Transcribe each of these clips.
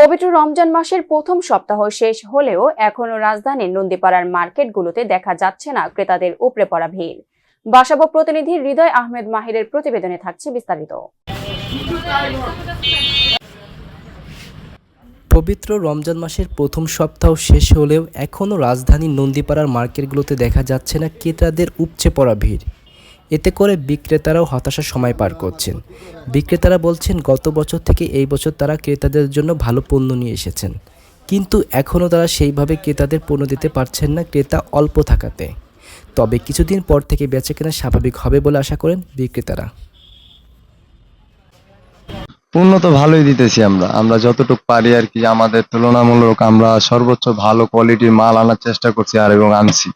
পবিত্র রমজান মাসের প্রথম সপ্তাহ শেষ হলেও এখনও রাজধানীর নন্দীপাড়ার মার্কেটগুলোতে দেখা যাচ্ছে না ক্রেতাদের উপড়ে পড়া ভিড়। বাসাবো প্রতিনিধি হৃদয় আহমেদ মাহিরের প্রতিবেদনে থাকছে বিস্তারিত। পবিত্র রমজান মাসের প্রথম সপ্তাহ শেষ হলেও এখনও রাজধানীর নন্দীপাড়ার মার্কেটগুলোতে দেখা যাচ্ছে না ক্রেতাদের উপচে পড়া ভিড়। এতে করে বিক্রেতারাও হতাশার সময় পার করছেন। বিক্রেতারা বলছেন, গত বছর থেকে এই বছর তারা ক্রেতাদের জন্য ভালো পণ্য নিয়ে এসেছেন। কিন্তু এখনও তারা সেইভাবে ক্রেতাদের পণ্য দিতে পারছেন না, ক্রেতা অল্প থাকাতে। তবে কিছুদিন পর থেকে বেচাকেনা স্বাভাবিক হবে বলে আশা করেন বিক্রেতারা। পণ্য তো ভালোই দিতেছি আমরা। আমরা যতটুকু পারি আর কি, আমাদের তুলনামূলক আমরা সর্বোচ্চ ভালো কোয়ালিটির মাল আনার চেষ্টা করছি আর এবং আনছি।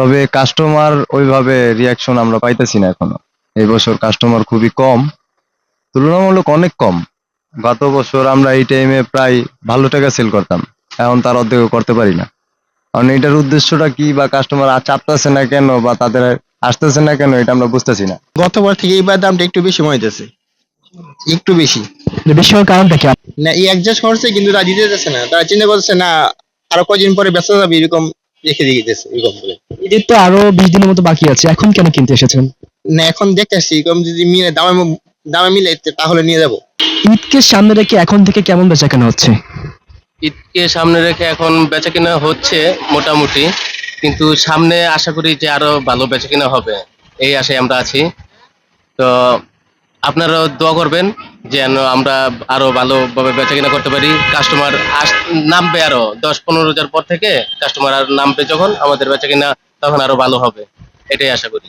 তবে কাস্টমার ওইভাবে রিয়াকশন আমরা পাইতেছি না এখনও। এই বছর কাস্টমার খুবই কম তুলনামূলক অনেক কম। গত বছর আমরা এই টাইমে প্রায় ভালো টাকা সেল করতাম এখন তার অর্ধেক করতে পারি না। কারণ এটার উদ্দেশ্যটা কি বা কাস্টমার চাপতেছে না কেন বা তাদের আসতেছে না কেন এটা আমরা বুঝতেছি না। গতবার থেকে এইবার দামটা একটু বেশি মনে হইতেছে। একটু বেশি। বেশি হওয়ার কারণটা কি? না এই অ্যাডজাস্ট করছে কিন্তু তারা দিতে যাচ্ছে না। তারা চিন্তা করছে না আরও কদিন পরে ব্যস্ত যাবে এরকম রেখে দিয়ে দিতেছে এরকম বলে ঈদের তো আরও বিশ দিনের মতো বাকি আছে এখন কেন কিনতে এসেছেন? না এখন দেখতেছি এরকম যদি মিলে দামে দামে মিলে তাহলে নিয়ে যাব। ঈদকে সামনে রেখে এখন থেকে কেমন বেচা কেনা হচ্ছে? ঈদকে সামনে রেখে এখন বেচাকেনা হচ্ছে মোটামুটি কিন্তু সামনে আশা করি যে আরও ভালো বেচাকেনা হবে এই আশায় আমরা আছি। তো আপনারাও দোয়া করবেন যেন আমরা আরও ভালোভাবে বেচাকেনা করতে পারি। কাস্টমার আস, নামবে আরও দশ পনেরো হাজার পর থেকে কাস্টমার আর নামবে যখন, আমাদের বেচা কিনা তখন আরও ভালো হবে। এটাই আশা করি।